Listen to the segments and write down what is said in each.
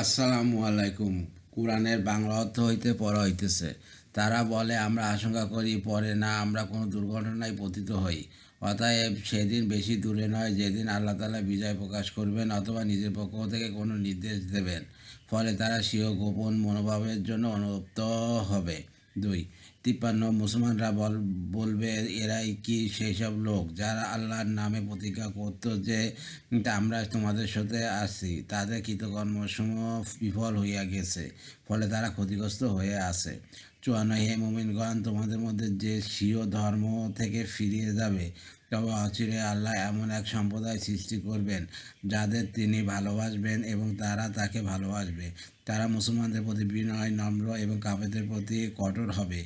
আসসালামু আলাইকুম। কোরআনের বাংলা অর্থ হইতে পড়া হইতেছে। তারা বলে, আমরা আশঙ্কা করি পরে না, আমরা কোনো দুর্ঘটনায় পতিত হই। অতএব সেদিন বেশি দূরে নয়, যেদিন আল্লাহ তালা বিজয় প্রকাশ করবেন অথবা নিজের পক্ষ থেকে কোনো নির্দেশ দেবেন। ফলে তারা স্বীয় গোপন মনোভাবের জন্য অনুপ্ত হবে। দুই তিপ্পান্ন মুসলমানরা বল, বলবে এরাই কি সেই সব লোক যারা আল্লাহর নামে প্রতিজ্ঞা করতো যে আমরা তোমাদের সাথে আসি তাদের কৃতকর্মসমূহ বিফল হইয়া গেছে, ফলে তারা ক্ষতিগ্রস্ত হয়ে আছে। চুয়ান্ন, হে মোমিনগণ, তোমাদের মধ্যে যে স্বীয় ধর্ম থেকে ফিরিয়ে যাবে, তবে অচিরে আল্লাহ এমন এক সম্প্রদায় সৃষ্টি করবেন যাদের তিনি ভালোবাসবেন এবং তারা তাকে ভালোবাসবে। তারা মুসলমানদের প্রতি বিনয়, নম্র এবং কাফেরদের প্রতি কঠোর হবে।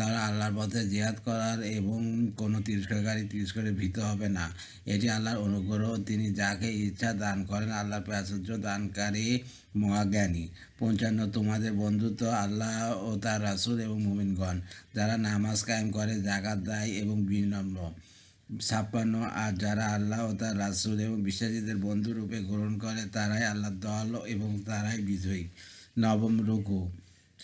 তারা আল্লাহর পথে জিহাদ করার এবং কোনো তিরস্কারী তিরস্কারে ভীত হবে না। এটি আল্লাহর অনুগ্রহ। তিনি যাকে ইচ্ছা দান করেন, আল্লাহর প্রাচুর্য দানকারী, মহাজ্ঞানী। পঞ্চান্ন, তোমাদের বন্ধুত্ব আল্লাহ ও তার রাসুল এবং মুমিনগণ, যারা নামাজ কায়েম করে জাকাত দেয় এবং বিনম্র। ছাপ্পান্ন, আর যারা আল্লাহ ও তার রাসুল এবং বিশ্বাসীদের বন্ধু রূপে গ্রহণ করে, তারাই আল্লাহ দল এবং তারাই বিজয়ী। নবম, রুকু।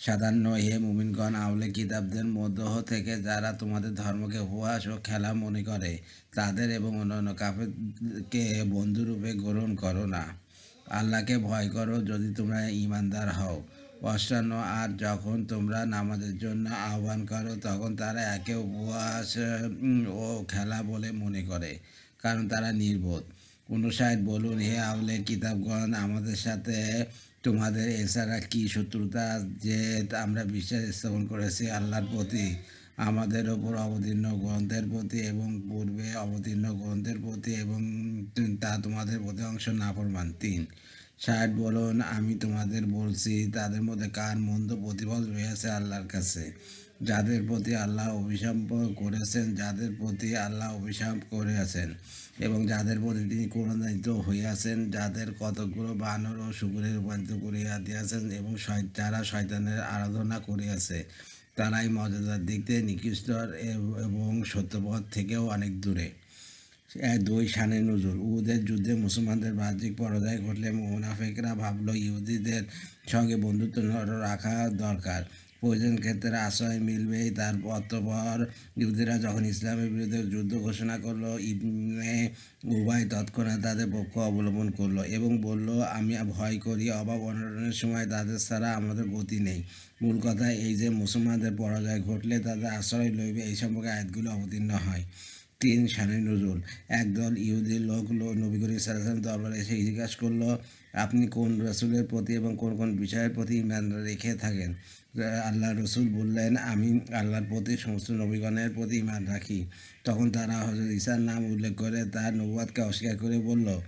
সাধারণ হে মুমিনগণ আউলে কিতাবদের মধ্য থেকে যারা তোমাদের ধর্মকে উপহাস ও খেলা মনে করে, তাদের এবং অন্যান্য কাফেরকে বন্ধুরূপে গ্রহণ করো না। আল্লাহকে ভয় করো যদি তোমরা ইমানদার হও। অষ্টান্ন আর যখন তোমরা নামাজের জন্য আহ্বান করো, তখন তারা একে উপহাস ও খেলা বলে মনে করে, কারণ তারা নির্বোধ। উনষাট, বলুন, হে আউলে কিতাবগণ, আমাদের সাথে তোমাদের এছাড়া কি শত্রুতা যে আমরা বিশ্বাস স্থাপন করেছি আল্লাহর প্রতি, আমাদের ওপর অবতীর্ণ গ্রন্থের প্রতি এবং পূর্বে অবতীর্ণ গ্রন্থের প্রতি এবং তা তোমাদের প্রতি অংশ না নাফরমান তিন, ষাট, বলুন, আমি তোমাদের বলছি তাদের মধ্যে কার মন্দ প্রতিফল রয়েছে আল্লাহর কাছে? যাদের প্রতি আল্লাহ অভিশাপ করেছেন, যাদের প্রতি আল্লাহ অভিশাপ করেছেন। এবং যাদের প্রতি তিনি করুণান্বিত হইয়াছেন যাদের কতগুলো বানর ও শুকুরে রূপান্তরিত করিয়া দিয়াছেন এবং যারা শয়তানের আরাধনা করিয়াছে তারাই মর্যাদার দিক থেকে নিকৃষ্ট এবং সত্যপথ থেকেও অনেক দূরে। দুই শানে নজরুল উহুদের যুদ্ধে মুসলমানদের বাহ্যিক পরাজয় ঘটলে মুনাফেকরা ভাবল, ইহুদিদের সঙ্গে বন্ধুত্ব রাখা দরকার। প্রয়োজন ক্ষেত্রে আশ্রয় মিলবেই তার অতপর ইহুদিরা যখন ইসলামের বিরুদ্ধে যুদ্ধ ঘোষণা করল, ইবনে উভয় তৎক্ষণাৎ তাদের পক্ষ অবলম্বন করল এবং বলল, আমি ভয় করি, অভাব অনটনের সময় তাদের ছাড়া আমাদের গতি নেই। মূল কথা এই যে মুসলমানদের পরাজয় ঘটলে তাদের আশ্রয় লইবে, এই সম্পর্কে আয়াতগুলো অবতীর্ণ হয়। তিন শানে নজরুল একদল ইহুদি লোক নবী করিম সাল্লাম দরবারে এসে জিজ্ঞাসা করল, আপনি কোন রসুলের প্রতি এবং কোন কোন বিষয়ের প্রতি ইমান রেখে থাকেন? আল্লাহ রসুল বললেন, আমি আল্লাহর প্রতি সমস্ত নবীগণের প্রতি ইমান রাখি। তখন তারা হজরত ঈশার নাম উল্লেখ করে তার নবুয়াদকে অস্বীকার করে বলল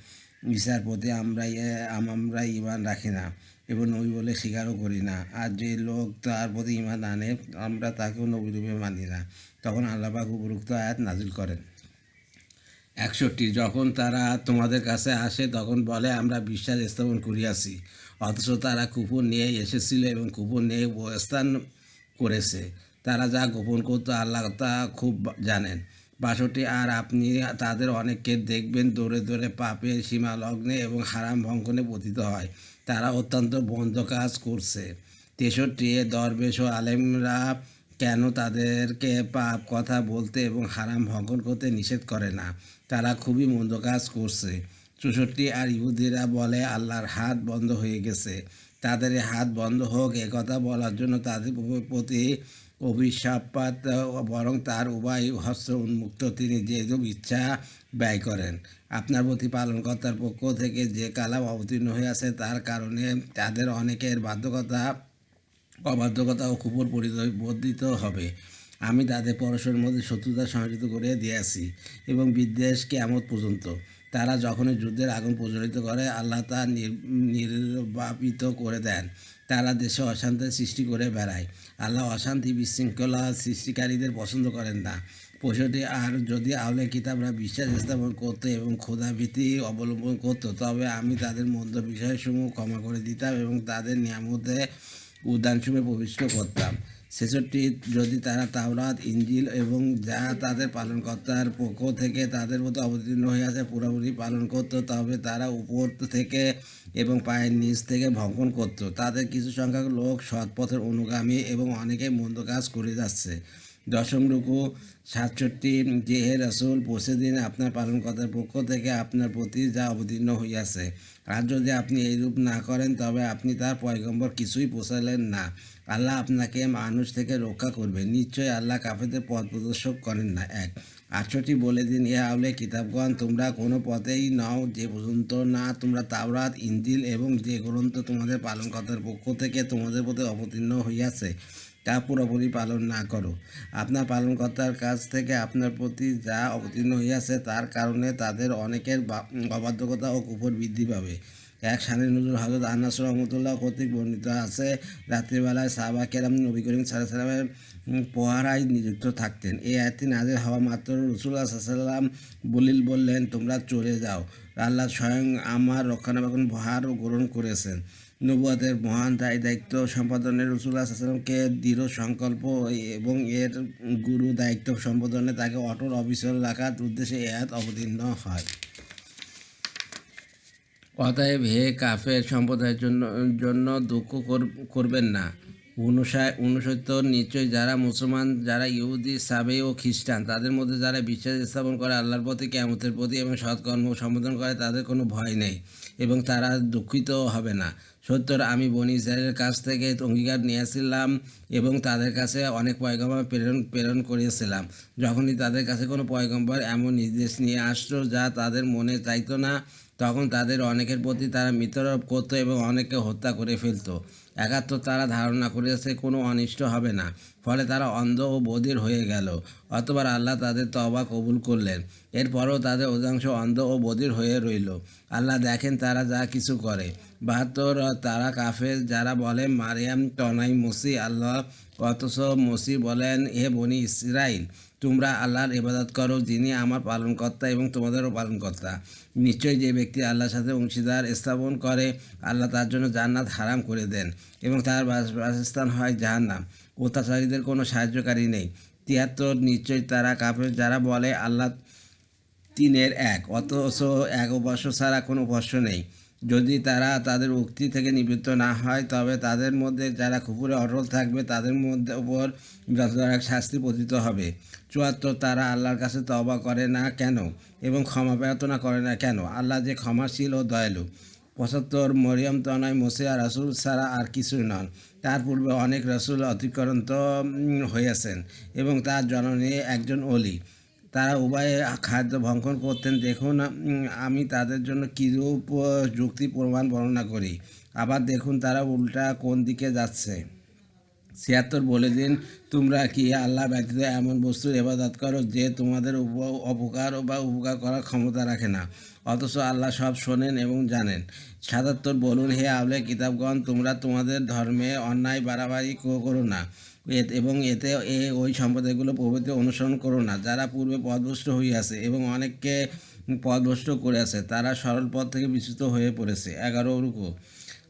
ঈশার প্রতি আমরা আমরা ইমান রাখি না এবং নবী বলে স্বীকারও করি না। আর যে লোক তার প্রতি ইমান আনে, আমরা তাকেও নবী রূপে মানি না। তখন আল্লাপাক উপরুক্ত আয়াত নাজিল করেন। একষট্টি, যখন তারা তোমাদের কাছে আসে, তখন বলে, আমরা বিশ্বাস স্থাপন করিয়াছি। অথচ তারা কুপন নিয়ে এসেছিল এবং কুপন নিয়ে অবস্থান করেছে। তারা যা গোপন করতো আল্লাহ তা খুব জানেন। বাষট্টি, আর আপনি তাদের অনেককে দেখবেন দৌড়ে দৌড়ে পাপে সীমা লগ্নে এবং হারাম ভঙ্গনে পতিত হয়। তারা অত্যন্ত বন্ধ কাজ করছে। তেষট্টি, দরবেশ ও আলেমরা কেন তাদেরকে পাপ কথা বলতে এবং হারাম ভঙ্গন করতে নিষেধ করে না? তারা খুবই মন্দ কাজ করছে। চৌষট্টি আর ইহুদিরা বলে আল্লাহর হাত বন্ধ হয়ে গেছে। তাদের হাত বন্ধ হোক, এ কথা বলার জন্য তাদের প্রতি অভিশাপাত বরং তার উভয় হস্ত উন্মুক্ত তিনি যেহেতু ইচ্ছা ব্যয় করেন। আপনার প্রতি পালনকর্তার পক্ষ থেকে যে কালাম অবতীর্ণ হয়ে আছে, তার কারণে তাদের অনেকের বাধ্যকতা, অবাধ্যকতা ও কুপুর পরিবর্তিত হবে। আমি তাদের পরস্পরের মধ্যে শত্রুতা সংযোজিত করে দিয়েছি এবং বিদ্বেষ কেমত পর্যন্ত। তারা যখনই যুদ্ধের আগুন প্রজ্বলিত করে, আল্লাহ তা নির- নির্বাপিত করে দেন। তারা দেশে অশান্তির সৃষ্টি করে বেড়ায়। আল্লাহ অশান্তি বিশৃঙ্খলা সৃষ্টিকারীদের পছন্দ করেন না। পশুটি আর যদি আহলে কিতাবরা বিশ্বাস স্থাপন করতো এবং ক্ষুধাভীতি অবলম্বন করতো, তবে আমি তাদের মধ্য বিষয়সমূহ ক্ষমা করে দিতাম এবং তাদের নিয়ামতে উদ্যানসমূহে প্রবিষ্ট করতাম। ছেষট্টি যদি তারা তাওরাত ইঞ্জিল এবং যা তাদের পালনকর্তার পক্ষ থেকে তাদের মতো অবতীর্ণ হয়ে হইয়াছে পুরোপুরি পালন করত, তবে তারা উপর থেকে এবং পায়ের নিচ থেকে ভঙ্কন করত। তাদের কিছু সংখ্যক লোক সৎপথের অনুগামী এবং অনেকে মন্দ কাজ করে যাচ্ছে। দশম রুকু, সাতষট্টি, যে হে রসুল দিন আপনার পালনকর্তার পক্ষ থেকে আপনার প্রতি যা অবতীর্ণ হইয়াছে। আর যদি আপনি এইরূপ না করেন, তবে আপনি তার পয়গম্বর কিছুই পোষালেন না। আল্লাহ আপনাকে মানুষ থেকে রক্ষা করবে। নিশ্চয়ই আল্লাহ কাফেদের পথ প্রদর্শক করেন না। এক, আটষট্টি, বলে দিন, এ আউলে কিতাবগণ, তোমরা কোনো পথেই নাও যে পর্যন্ত না তোমরা তাওরাত ইন্দিল এবং যে গ্রন্থ তোমাদের পালনকর্তার পক্ষ থেকে তোমাদের প্রতি অবতীর্ণ হইয়াছে। তা পুরোপুরি পালন না করো আপনার পালনকর্তার কাছ থেকে আপনার প্রতি যা অবতীর্ণ হইয়াছে তার কারণে তাদের অনেকের অবাধ্যকতা ও কুপর বৃদ্ধি পাবে। এক সানে নজরুল হজরত আনাস রহমতুল্লাহ কর্তৃক বর্ণিত আছে, রাত্রিবেলায় সাহবা কেরাম নবী করিম সাল্লামের পহারায় নিযুক্ত থাকতেন। এই আয়াতটি নাজের হওয়া মাত্র রসুল্লাহ সাল্লাম বলিল, বললেন, তোমরা চলে যাও। আল্লাহ স্বয়ং আমার রক্ষণাবেক্ষণ ভার গ্রহণ করেছেন। নবুয়াদের মহান দায় দায়িত্ব সম্পাদনে রসুল্লাহ সাল্লামকে দৃঢ় সংকল্প এবং এর গুরু দায়িত্ব সম্পাদনে তাকে অটল অবিচল রাখার উদ্দেশ্যে এত অবতীর্ণ হয়। অতএব হে কাফের সম্প্রদায়ের জন্য জন্য দুঃখ কর- করবেন না। অনুসায় অনুসত্তর নিশ্চয় যারা মুসলমান, যারা ইহুদি, সাবে ও খ্রিস্টান, তাদের মধ্যে যারা বিশ্বাস স্থাপন করে আল্লাহর প্রতি কেমতের প্রতি এবং সৎকর্ম সম্বোধন করে, তাদের কোনো ভয় নেই এবং তারা দুঃখিত হবে না। সত্তর আমি বনি ইসরায়েলের কাছ থেকে অঙ্গীকার নিয়েছিলাম এবং তাদের কাছে অনেক পয়গম্বর প্রেরণ প্রেরণ করেছিলাম। যখনই তাদের কাছে কোনো পয়গম্বর এমন নির্দেশ নিয়ে আসতো যা তাদের মনে চাইতো না তখন তাদের অনেকের প্রতি তারা মিত্রারোপ করতো এবং অনেককে হত্যা করে ফেলত। একাত্তর তারা ধারণা করেছে কোনো অনিষ্ট হবে না। ফলে তারা অন্ধ ও বধির হয়ে গেল। অতবার আল্লাহ তাদের তবা কবুল করলেন। এরপরও তাদের অধিকাংশ অন্ধ ও বধির হয়ে রইল। আল্লাহ দেখেন তারা যা কিছু করে। বাহাত্তর, তারা কাফের যারা বলে, মারিয়াম টনাই মসি আল্লাহ অথচ মসি বলেন, হে বনি ইসরাইল। তোমরা আল্লাহর ইবাদত করো, যিনি আমার পালনকর্তা এবং তোমাদেরও পালনকর্তা। নিশ্চয়ই যে ব্যক্তি আল্লাহর সাথে অংশীদার স্থাপন করে, আল্লাহ তার জন্য জান্নাত হারাম করে দেন এবং তার বাস- বাসস্থান হয় জাহান্নাম। অত্যাচারীদের কোনো সাহায্যকারী নেই। তিয়াত্তর, নিশ্চয়ই তারা কাফের, যারা বলে আল্লাহ তিনের এক, অথচ এক উপাস্য ছাড়া কোনো উপাস্য নেই। যদি তারা তাদের উক্তি থেকে নিবৃত্ত না হয় তবে তাদের মধ্যে যারা কুপুরে অটল থাকবে তাদের মধ্যে উপর যথাযথ শাস্তি পতিত হবে। চুয়াত্তর তারা আল্লাহর কাছে তবা করে না কেন এবং ক্ষমা প্রার্থনা করে না কেন? আল্লাহ যে ক্ষমাশীল ও দয়ালু। পঁচাত্তর মরিয়ম তনয় মসিয়া রাসুল ছাড়া আর কিছুই নন। তার পূর্বে অনেক রসুল অতিক্রান্ত উম, হয়েছেন এবং তার জননী একজন অলি তারা উভয়ে খাদ্য ভক্ষণ করতেন। দেখুন আমি তাদের জন্য কীরূপ যুক্তি প্রমাণ বর্ণনা করি। আবার দেখুন, তারা উল্টা কোন দিকে যাচ্ছে। ছিয়াত্তর বলে দিন, তোমরা কি আল্লাহ ব্যতীত এমন বস্তুর এবাদত করো যে তোমাদের অপকার বা উপকার করার ক্ষমতা রাখে না? অথচ আল্লাহ সব শোনেন এবং জানেন। সাতাত্তর বলুন, হে আবলে কিতাবগণ, তোমরা তোমাদের ধর্মে অন্যায়, বাড়াবাড়ি করো না। এবং এতে এ ওই সম্প্রদায়গুলো প্রভৃতি অনুসরণ করো না। যারা পূর্বে পদভ্রষ্ট হইয়াছে এবং অনেককে পদভ্রষ্ট করেছে তারা সরল পথ থেকে বিচ্যুত হয়ে পড়েছে। এগারো রুকু।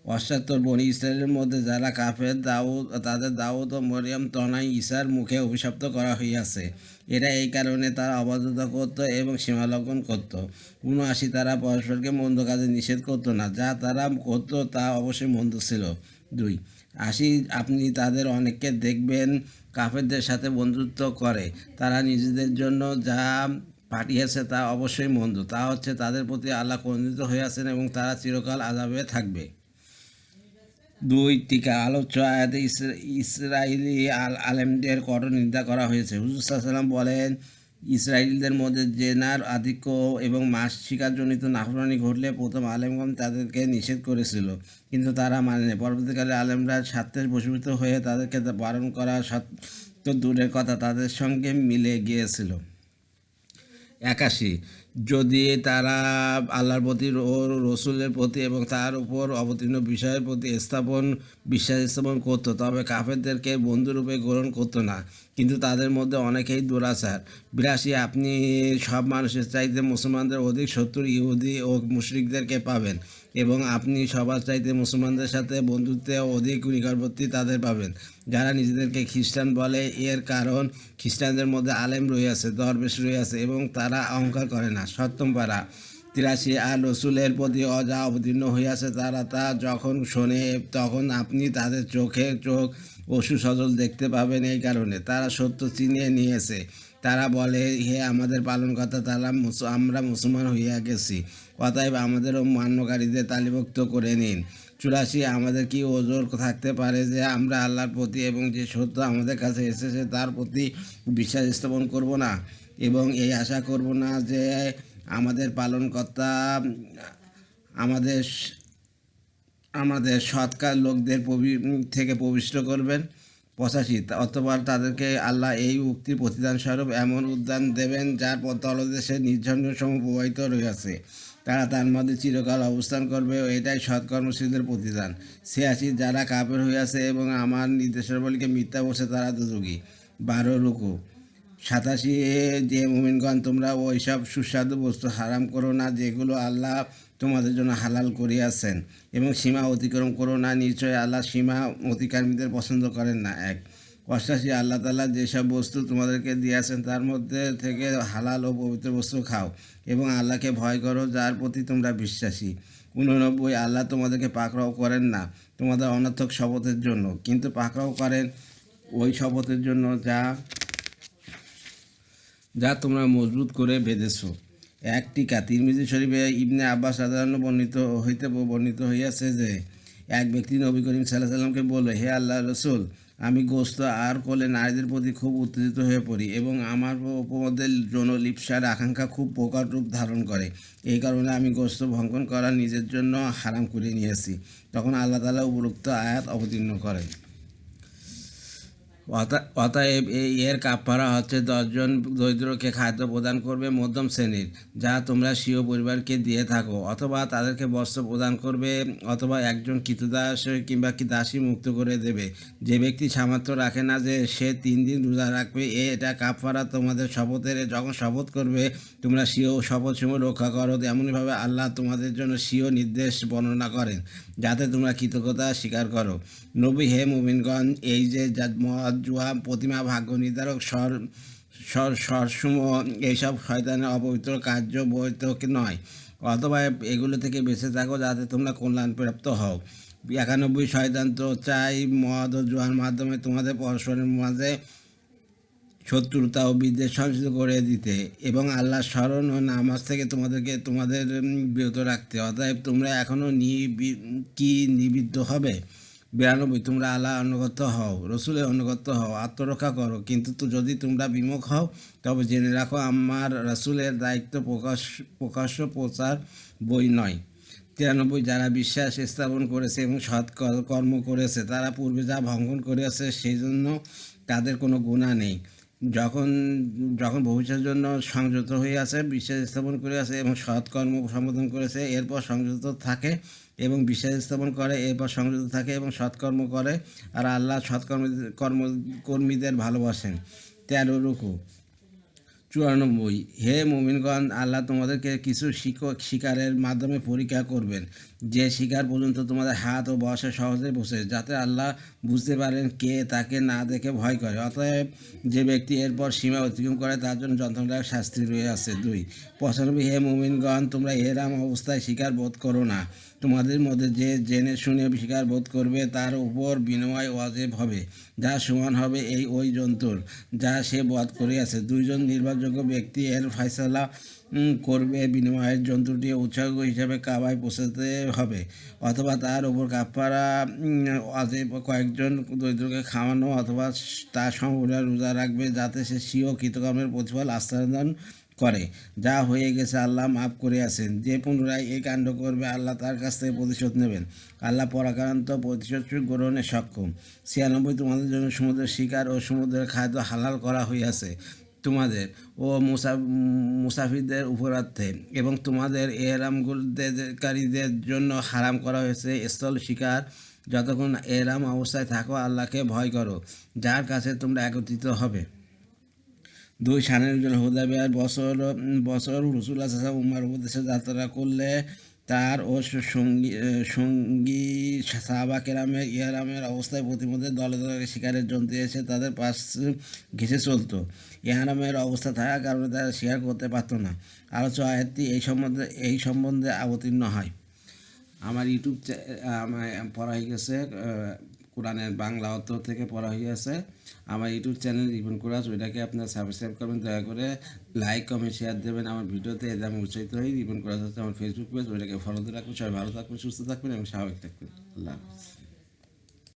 অষ্টাত্তর বনি ইসরায়েলের মধ্যে যারা কাফের দাউদ, তাদের দাউদ ও মরিয়াম তনাই ঈশার মুখে অভিশপ্ত করা হইয়াছে। এরা এই কারণে তারা অবাধ্যতা করত এবং সীমালঙ্ঘন করত। উনআশি। তারা পরস্পরকে মন্দ কাজে নিষেধ করতো না। যা তারা করতো তা অবশ্যই মন্দ ছিল। দুই। আশি আপনি তাদের অনেককে দেখবেন, কাফেরদের সাথে বন্ধুত্ব করে। তারা নিজেদের জন্য যা পাঠিয়েছে তা অবশ্যই মন্দ। তা হচ্ছে তাদের প্রতি আল্লাহ কন্দিত হয়ে আছেন এবং তারা চিরকাল আজাবে থাকবে। দুই, টিকা আলোচ্য আয়াতে ইসরা- ইসরায়েলি আল আলেমদের কঠোর নিন্দা করা হয়েছে। হুজুর সাল্লাম বলেন ইসরায়েলদের মধ্যে জেনার আধিক্য এবং মাস শিকারজনিত নাফরানি ঘটলে প্রথম আলেমগঞ্জ তাদেরকে নিষেধ করেছিল। কিন্তু তারা মানেনি। পরবর্তীকালে আলেমরা স্বার্থের বসীভূত হয়ে তাদেরকে বারণ করা সত্য দূরের কথা তাদের সঙ্গে মিলে গিয়েছিল। একাশি যদি তারা আল্লাহর প্রতি ও রসুলের প্রতি এবং তার উপর অবতীর্ণ বিষয়ের প্রতি স্থাপন, বিশ্বাস স্থাপন করতো, তবে কাফেরদেরকে বন্ধুরূপে গ্রহণ করতো না। কিন্তু তাদের মধ্যে অনেকেই দুরাচার। বিরাশি, আপনি সব মানুষের চাইতে মুসলমানদের অধিক শত্রু ইহুদি ও মুশরিকদেরকে পাবেন। এবং আপনি সবার চাইতে মুসলমানদের সাথে বন্ধুত্বে অধিক নিকটবর্তী তাদের পাবেন। যারা নিজেদেরকে খ্রিস্টান বলে, এর কারণ খ্রিস্টানদের মধ্যে আলেম রয়েছে দরবেশ রয়েছে এবং তারা অহংকার করে না, সপ্তম পারা। তিরাশি আর রসুলের প্রতি অজা অবতীর্ণ হইয়াছে তারা তা যখন শোনে, তখন আপনি তাদের চোখে চোখ অসু সজল দেখতে পাবেন এই কারণে। তারা সত্য চিনিয়ে নিয়েছে। তারা বলে, হে আমাদের পালনকর্তা, তারা আমরা মুসলমান হইয়া গেছি। অতএব আমাদেরও মান্যকারীদের তালিভুক্ত করে নিন। চুরাশি, আমাদের কি ওজোর থাকতে পারে যে আমরা আল্লাহর প্রতি এবং যে সত্য আমাদের কাছে এসেছে তার প্রতি বিশ্বাস স্থাপন করব না? এবং এই আশা করব না যে আমাদের পালনকর্তা, আমাদের আমাদের সৎকার লোকদের থেকে প্রবিষ্ট করবেন। পঁচাশি। অথবা তাদেরকে আল্লাহ এই উক্তির প্রতিদান স্বরূপ এমন উদ্যান দেবেন যার তলদেশে নির্ঝঞ্ঝ সম প্রবাহিত রয়েছে। তারা তার মধ্যে চিরকাল অবস্থান করবে এটাই সৎকর্মশীলদের প্রতিদান। ছিয়াশি, যারা কাপের হইয়াছে এবং আমার নির্দেশাবলীকে মিথ্যা বসে তারা দুযোগী বারো, রুকু। সাতাশি যে মুমিনগণ, তোমরা ওইসব সুস্বাদু বস্তু হারাম করো না, যেগুলো আল্লাহ তোমাদের জন্য হালাল করিয়াছেন এবং সীমা অতিক্রম করো না, নিশ্চয় আল্লাহ সীমা অতিক্রমীদের পছন্দ করেন না। এক, অষ্টাশি, আল্লাহ তালা যেসব বস্তু তোমাদেরকে দিয়েছেন তার মধ্যে থেকে হালাল ও পবিত্র বস্তু খাও এবং আল্লাহকে ভয় করো, যার প্রতি তোমরা বিশ্বাসী। উননব্বই, আল্লাহ তোমাদেরকে পাকড়াও করেন না, তোমাদের অনর্থক শপথের জন্য। কিন্তু পাকড়াও করেন ওই শপথের জন্য যা যা তোমরা মজবুত করে বেঁধেছো। এক টিকা। তিরমিজি শরীফে ইবনে আব্বাস সাধারণ বর্ণিত হইতে বর্ণিত হইয়াছে যে, এক ব্যক্তি নবী করিম সাল্লাহ সাল্লামকে বলল, হে আল্লাহ রসুল, আমি গোস্ত আর কোলে নারীদের প্রতি খুব উত্তেজিত হয়ে পড়ি এবং আমার উপমধ্যে যৌন লিপসার আকাঙ্ক্ষা খুব প্রকার রূপ ধারণ করে। এই কারণে আমি গোস্ত ভঙ্কন করা নিজের জন্য হারাম করে নিয়েছি। তখন আল্লাহ তালা উপরোক্ত আয়াত অবতীর্ণ করেন। অতএব এর কাপড়া হচ্ছে দশজন দরিদ্রকে খাদ্য প্রদান করবে মধ্যম শ্রেণির, যা তোমরা স্বীয় পরিবারকে দিয়ে থাকো, অথবা তাদেরকে বস্ত্র প্রদান করবে, অথবা একজন কৃতদাস কিংবা কি দাসী মুক্ত করে দেবে। যে ব্যক্তি সামর্থ্য রাখে না যে সে তিন দিন রোজা রাখবে, এ এটা কাপড়া তোমাদের শপথের, যখন শপথ করবে, তোমরা স্বীয় শপথ সময় রক্ষা করো এমনইভাবে আল্লাহ তোমাদের জন্য স্বীয় নির্দেশ বর্ণনা করেন, যাতে তোমরা কৃতজ্ঞতা স্বীকার করো। নবী হে মুমিনগণ, এই যে মদ জুয়া, প্রতিমা, ভাগ্য নির্ধারক, স্বর স্বর স্বরসম এইসব শয়তানের অপবিত্র কার্য বৈধ নয়। অথবা এগুলো থেকে বেঁচে থাকো যাতে তোমরা কল্যাণপ্রাপ্ত হও। একানব্বই শয়তান তো চাই মদ ও জুয়ার মাধ্যমে তোমাদের পরস্পরের মাঝে শত্রুতা ও বিদ্বেষ সংযত করে দিতে এবং আল্লাহ স্মরণ ও নামাজ থেকে তোমাদেরকে তোমাদের বিরত রাখতে। অতএব তোমরা এখনও কি নিবিদ্ধ হবে? বিরানব্বই তোমরা আল্লাহ অনুগত হও, রসুলের অনুগত হও, আত্মরক্ষা করো। কিন্তু তো যদি তোমরা বিমুখ হও, তবে জেনে রাখো আমার রসুলের দায়িত্ব প্রকাশ, প্রকাশ্য প্রচার বই নয়। তিরানব্বই, যারা বিশ্বাস স্থাপন করেছে এবং সৎ কর- কর্ম করেছে, তারা পূর্বে যা ভঙ্গন করেছে সেই জন্য তাদের কোনো গুণা নেই। যখন যখন ভবিষ্যতের জন্য সংযত হয়ে আছে বিশ্বাস স্থাপন করে আছে এবং সৎকর্ম সম্বোধন করেছে, এরপর সংযত থাকে এবং বিশ্বাস স্থাপন করে, এরপর সংযত থাকে এবং সৎকর্ম করে আর আল্লাহ সৎকর্ম কর্ম কর্মীদের ভালোবাসেন। তেরো রুকু। চুরানব্বই। হে মুমিনগণ, আল্লাহ তোমাদেরকে কিছু শিকারের মাধ্যমে পরীক্ষা করবেন। যে শিকার পর্যন্ত তোমাদের হাত ও বসে সহজে বসে, যাতে আল্লাহ বুঝতে পারেন কে তাকে না দেখে ভয় করে। অতএব যে ব্যক্তি এরপর সীমা অতিক্রম করে, তার জন্য যন্ত্রণার শাস্তি রয়ে আছে। দুই। পঁচানব্বই। হে মুমিনগণ, তোমরা এরাম অবস্থায় শিকার বোধ করো না। তোমাদের মধ্যে যে জেনে শুনে শিকার বোধ করবে, তার উপর বিনিময় ওয়াজেব হবে, যা সমান হবে এই ওই জন্তুর যা সে বধ করিয়াছে। দুইজন নির্ভরযোগ্য ব্যক্তি এর ফয়সালা করবে বিনিময়ের জন্তুটি উৎসর্গ হিসাবে কাবায় পৌঁছাতে হবে, অথবা তার উপর কাপড়া অতএব কয়েকজন দরিদ্রকে খাওয়ানো, অথবা তার সমপরিবার রোজা রাখবে, যাতে সে স্বীয় কৃতকর্মের প্রতিফল আস্থাদান করে। যা হয়ে গেছে আল্লাহ মাফ করে আছেন। যে পুনরায় এই কাণ্ড করবে, আল্লাহ তার কাছ থেকে প্রতিশোধ নেবেন। আল্লাহ পরাক্রান্ত প্রতিশোধ গ্রহণে সক্ষম। ছিয়ানব্বই, তোমাদের জন্য সমুদ্রের শিকার ও সমুদ্রের খাদ্য হালাল করা হইয়াছে তোমাদের ও মুসা, মুসাফিরদের উপরার্থে এবং তোমাদের এরামগুলকারীদের জন্য হারাম করা হয়েছে স্থল শিকার। যতক্ষণ এরাম অবস্থায় থাকো, আল্লাহকে ভয় করো। যার কাছে তোমরা একত্রিত হবে। দুই সানের হুদাবিয়ার বছর বছর রসুল্লাহ সাহা উমার উপদেশে যাত্রা করলে তার ও সঙ্গী সঙ্গী, সাহাবা কেরামের ইহারামের অবস্থায় প্রতিমধ্যে দলে দলে শিকারের জন্তু এসে তাদের পাশ ঘেসে চলতো। ইহারামের অবস্থা থাকার কারণে তারা শিকার করতে পারতো না। আলোচ্য আয়াতটি এই সম্বন্ধে এই সম্বন্ধে অবতীর্ণ হয়। আমার ইউটিউব আমার পড়া হয়ে গেছে কোরআনের বাংলা অর্থ থেকে পড়া আছে আমার ইউটিউব চ্যানেল রিপন কোরাস, ওইটাকে আপনার সাবস্ক্রাইব করবেন, দয়া করে লাইক কমেন্ট শেয়ার দেবেন আমার ভিডিওতে। এতে আমি উৎসাহিত হই। রিপন কোরাস হচ্ছে আমার ফেসবুক পেজ ওইটাকে ফলো রাখবেন। সবাই ভালো থাকবেন, সুস্থ থাকবেন এবং স্বাভাবিক থাকবেন। আল্লাহ হাফিজ।